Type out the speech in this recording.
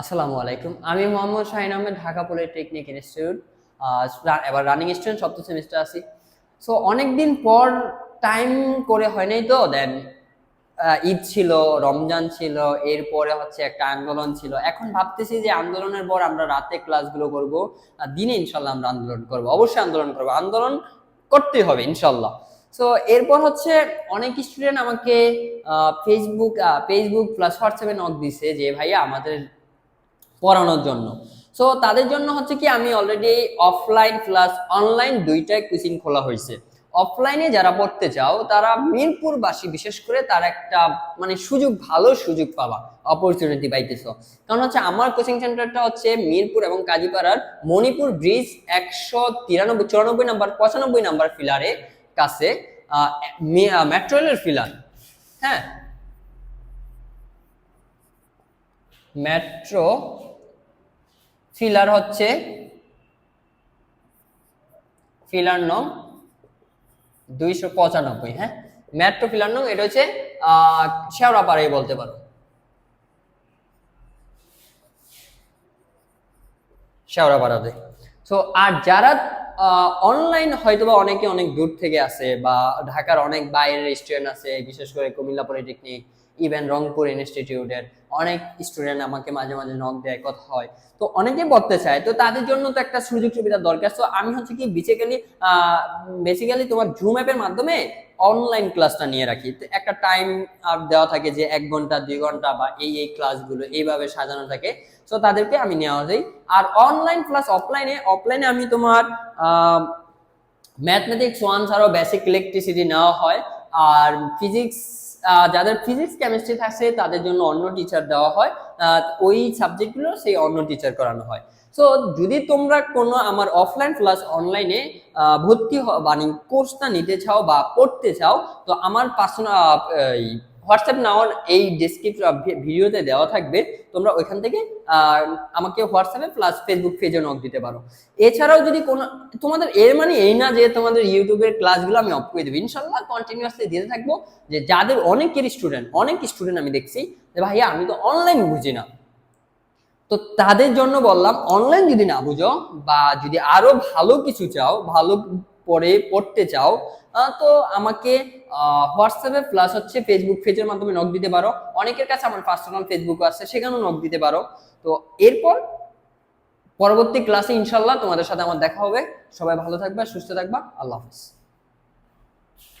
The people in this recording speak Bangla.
আসসালামু আলাইকুম। আমি মোহাম্মদ শাহিন আহমেদ, ঢাকা পলিটেকনিক ইনস্টিটিউট। এবার রানিং স্টুডেন্ট সপ্তম সেমিস্টার আছি। সো অনেকদিন পর টাইম করে হয় নাই তো? দেন ঈদ ছিল, রমজান ছিল, এরপরে হচ্ছে একটা আন্দোলন ছিল। এখন ভাবতেছি যে আন্দোলনের পর আমরা রাতে ক্লাসগুলো করব দিনে ইনশাল্লাহ আমরা আন্দোলন করব, অবশ্যই আন্দোলন করব। আন্দোলন করতেই হবে ইনশাল্লাহ। সো এরপর হচ্ছে অনেক স্টুডেন্ট আমাকে ফেসবুক ফেসবুক প্লাস হোয়াটসঅ্যাপে নক দিছে যে, ভাইয়া, আমাদের পড়ানোর জন্য। সো তাদের জন্য হচ্ছে কি, আমি অলরেডি অফলাইন প্লাস অনলাইন দুইটাই কোচিং খোলা হয়েছে। অফলাইনে যারা পড়তে চাও, তারা মিরপুরবাসী, বিশেষ করে তার একটা মানে সুযোগ, ভালো সুযোগ পাবা অপরচুনিটি পাইতেছ। কারণ হচ্ছে আমার কোচিং সেন্টারটা হচ্ছে মিরপুর এবং কাজীপাড়ার মণিপুর ব্রিজ একশো তিরানব্বই, চুরানব্বই নাম্বার, পঁচানব্বই নাম্বার ফিলারে কাছে মেট্রো রেলের ফিলার হ্যাঁ? মেট্রো ফিলার হচ্ছে ফিলার নং দুইশো পঁচানব্বই হ্যাঁ? মেট্রো ফিলার নং, এটা হচ্ছে আহ শেওড়াপাড়াই বলতে পারো। শেওড়াপাড়াতে সো আর যারা অনলাইন হয়তোবা অনেকে অনেক দূর থেকে আসে বা ঢাকার অনেক বাইরের স্টুডেন্ট আছে, বিশেষ করে কুমিল্লা পলিটেকনিক ইভেন রংপুর ইনস্টিটিউটের অনেক স্টুডেন্ট আমাকে মাঝে মাঝে নক দেয়, কথা হয়। তো অনেকে পড়তে চায়, তো তাদের জন্য তো একটা সুযোগ সুবিধা দরকার। তো আমি হচ্ছে কি বেসিক্যালি বেসিক্যালি তোমার জুম অ্যাপের মাধ্যমে অনলাইন ক্লাসটা নিয়ে রাখি। একটা টাইম আর দেওয়া থাকে যে এক ঘণ্টা, দুই ঘণ্টা বা এই এই ক্লাসগুলো এইভাবে সাজানো থাকে। তো তাদেরকে আমি নেওয়া যাই আর অনলাইন ক্লাস অফলাইনে অফলাইনে আমি তোমার ম্যাথমেটিক্স ওয়ান ছাড়াও বেসিক ইলেকট্রিসিটি নেওয়া হয়। আর ফিজিক্স যাদের ফিজিক্স কেমিস্ট্রি থাকছে, তাদের জন্য অন্য টিচার দেওয়া হয়। ওই সাবজেক্টগুলো সেই অন্য টিচার করানো হয়। সো যদি তোমরা কোনো আমার অফলাইন প্লাস অনলাইনে ভর্তি মানে কোর্সটা নিতে চাও বা পড়তে চাও, তো আমার পার্সোনাল হোয়াটসঅ্যাপ নেওয়ার এই ডিসক্রিপশন ভিডিওতে দেওয়া থাকবে। তোমরা ওইখান থেকে আমাকে হোয়াটসঅ্যাপে প্লাস ফেসবুক পেজে নক দিতে পারো। এছাড়াও যদি কোনো তোমাদের এর মানে এই না যে তোমাদের ইউটিউবের ক্লাসগুলো আমি অফ করে দেবো। ইনশাল্লাহ কন্টিনিউয়াসলি দিতে থাকব যে যাদের অনেকের স্টুডেন্ট অনেক স্টুডেন্ট আমি দেখছি যে ভাইয়া, আমি তো অনলাইন বুঝি না। তো তাদের জন্য বললাম অনলাইন যদি না বুঝো বা যদি আরও ভালো কিছু চাও, ভালো পরে পড়তে চাও তো আমাকে হোয়াটসঅ্যাপে প্লাস হচ্ছে ফেসবুক পেজের মাধ্যমে নক দিতে পারো। অনেকের কাছে আমার পার্সোনাল ফেসবুক আছে, সেখানেও নক দিতে পারো। তো এরপর পরবর্তী ক্লাসে ইনশাল্লাহ তোমাদের সাথে আমার দেখা হবে। সবাই ভালো থাকবা, সুস্থ থাকবা, আল্লাহ হাফিজ।